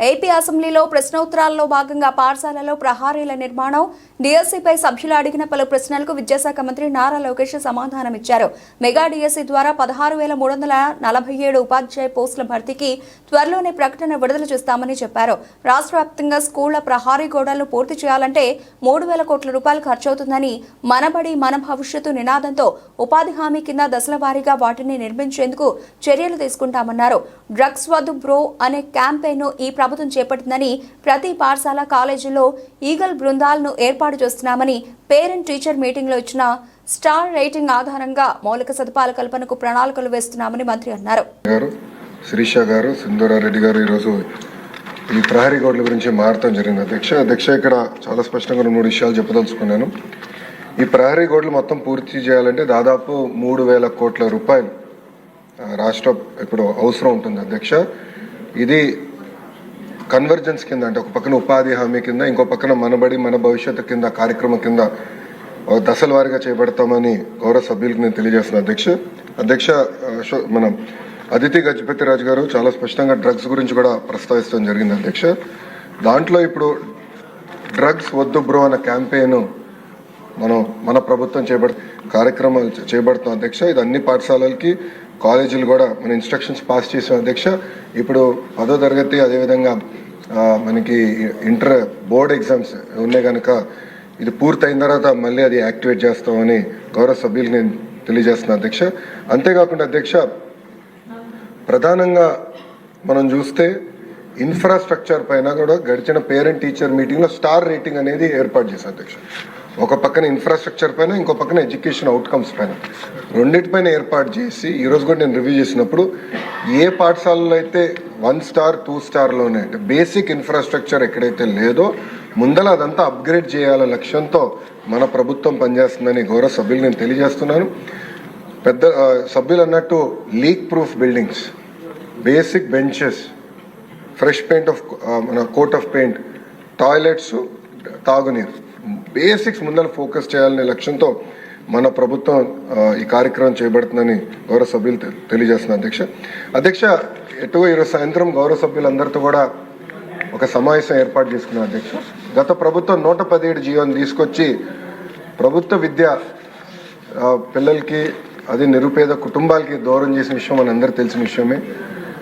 AP అసెంబ్లీలో ప్రశ్నోత్తరాల్లో భాగంగా పాఠశాలలో ప్రహారీల నిర్మాణం డిఎస్సీపై సభ్యులు అడిగిన పలు ప్రశ్నలకు విద్యాశాఖ మంత్రి నారా లోకేష్ సమాధానమిచ్చారు మెగా డిఎస్సీ ద్వారా పదహారు వేల మూడు వందల నలభై ఏడు ఉపాధ్యాయ పోస్టుల భర్తీకి త్వరలోనే ప్రకటన విడుదల చేస్తామని చెప్పారు. రాష్ట్ర వ్యాప్తంగా స్కూళ్ళ ప్రహారీ గోడలను పూర్తి చేయాలంటే మూడు వేల కోట్ల రూపాయలు ఖర్చవుతుందని మనబడి మన భవిష్యత్తు నినాదంతో ఉపాధి హామీ కింద దశల వారీగా వాటిని నిర్మించేందుకు చర్యలు తీసుకుంటామన్నారు. డ్రగ్స్ వద్దు బ్రో అనే క్యాంపెయిన్ను ఈ ప్రభుత్వం చేపట్టిందని ప్రతి పాఠశాల కాలేజీలో ఈగల్ బృందాలను ఏర్పాటు చేస్తున్నామని పేరెంట్ టీచర్ మీటింగ్లో ఇచ్చిన స్టార్ రేటింగ్ ఆధారంగా మౌలిక సదుపాయాల కల్పనకు ప్రణాళికలు వేస్తున్నామని మంత్రి అన్నారు. గారు శిరీష గారు సింధూరారెడ్డి గారు ఈరోజు ఈ ప్రహరీ గోడల గురించి మారటం జరిగింది. అధ్యక్ష అధ్యక్ష ఇక్కడ చాలా స్పష్టంగా రెండు మూడు విషయాలు చెప్పదలుచుకున్నాను. ఈ ప్రహరీ గోడలు మొత్తం పూర్తి చేయాలంటే దాదాపు మూడు వేల కోట్ల రూపాయలు రాష్ట్ర ఇప్పుడు అవసరం ఉంటుంది అధ్యక్ష. ఇది కన్వర్జెన్స్ కింద అంటే ఒక పక్కన ఉపాధి హామీ కింద ఇంకో పక్కన మనబడి మన భవిష్యత్తు కింద కార్యక్రమం కింద దశల వారీగా చేపడతామని గౌరవ సభ్యులకు నేను తెలియజేస్తున్నాను అధ్యక్ష అధ్యక్ష మనం మన అదితి గజపతి రాజు గారు చాలా స్పష్టంగా డ్రగ్స్ గురించి కూడా ప్రస్తావిస్తాం జరిగింది. అధ్యక్ష దాంట్లో ఇప్పుడు డ్రగ్స్ వద్దు బ్రో అన్న క్యాంపెయిన్ మనం మన ప్రభుత్వం చేపడ కార్యక్రమాలు చేపడుతున్న చేపడుతున్నాం. అధ్యక్ష ఇది అన్ని పాఠశాలలకి కాలేజీలు కూడా మన ఇన్స్ట్రక్షన్స్ పాస్ చేసాం అధ్యక్ష. ఇప్పుడు పదో తరగతి అదేవిధంగా మనకి ఇంటర్ బోర్డ్ ఎగ్జామ్స్ ఉన్నాయి కనుక ఇది పూర్తయిన తర్వాత మళ్ళీ అది యాక్టివేట్ చేస్తామని గౌరవ సభ్యులు నేను తెలియజేస్తున్నాను అధ్యక్ష. అంతేకాకుండా అధ్యక్ష ప్రధానంగా మనం చూస్తే ఇన్ఫ్రాస్ట్రక్చర్ పైన కూడా గడిచిన పేరెంట్ టీచర్ మీటింగ్లో స్టార్ రేటింగ్ అనేది ఏర్పాటు చేశారు అధ్యక్ష. ఒక పక్కన ఇన్ఫ్రాస్ట్రక్చర్ పైన ఇంకో పక్కన ఎడ్యుకేషన్ అవుట్కమ్స్ పైన. రెండింటిపైన ఏర్పాటు చేసి ఈరోజు కూడా నేను రివ్యూ చేసినప్పుడు ఏ పాఠశాలలో అయితే వన్ స్టార్ టూ స్టార్లోనే అంటే బేసిక్ ఇన్ఫ్రాస్ట్రక్చర్ ఎక్కడైతే లేదో ముందల అదంతా అప్గ్రేడ్ చేయాల లక్ష్యంతో మన ప్రభుత్వం పనిచేస్తుందని గౌరవ సభ్యులు నేను తెలియజేస్తున్నాను. పెద్ద సభ్యులు అన్నట్టు leak proof buildings basic benches fresh paint of మన కోట్ ఆఫ్ పెయింట్ టాయిలెట్స్ తాగునీరు. బేసిక్స్ ముందర ఫోకస్ చేయాలనే లక్ష్యంతో మన ప్రభుత్వం ఈ కార్యక్రమం చేపడుతుందని గౌరవ సభ్యులు తె- తెలియజేస్తున్నారు అధ్యక్ష. అధ్యక్ష ఎటువ ఈరోజు సాయంత్రం గౌరవ సభ్యులందరితో కూడా ఒక సమావేశం ఏర్పాటు చేసుకున్నారు అధ్యక్ష. గత ప్రభుత్వం నూట పదిహేడు జీవోని తీసుకొచ్చి ప్రభుత్వ విద్య పిల్లలకి అది నిరుపేద కుటుంబాలకి దూరం చేసిన విషయం మనందరూ తెలిసిన విషయమే.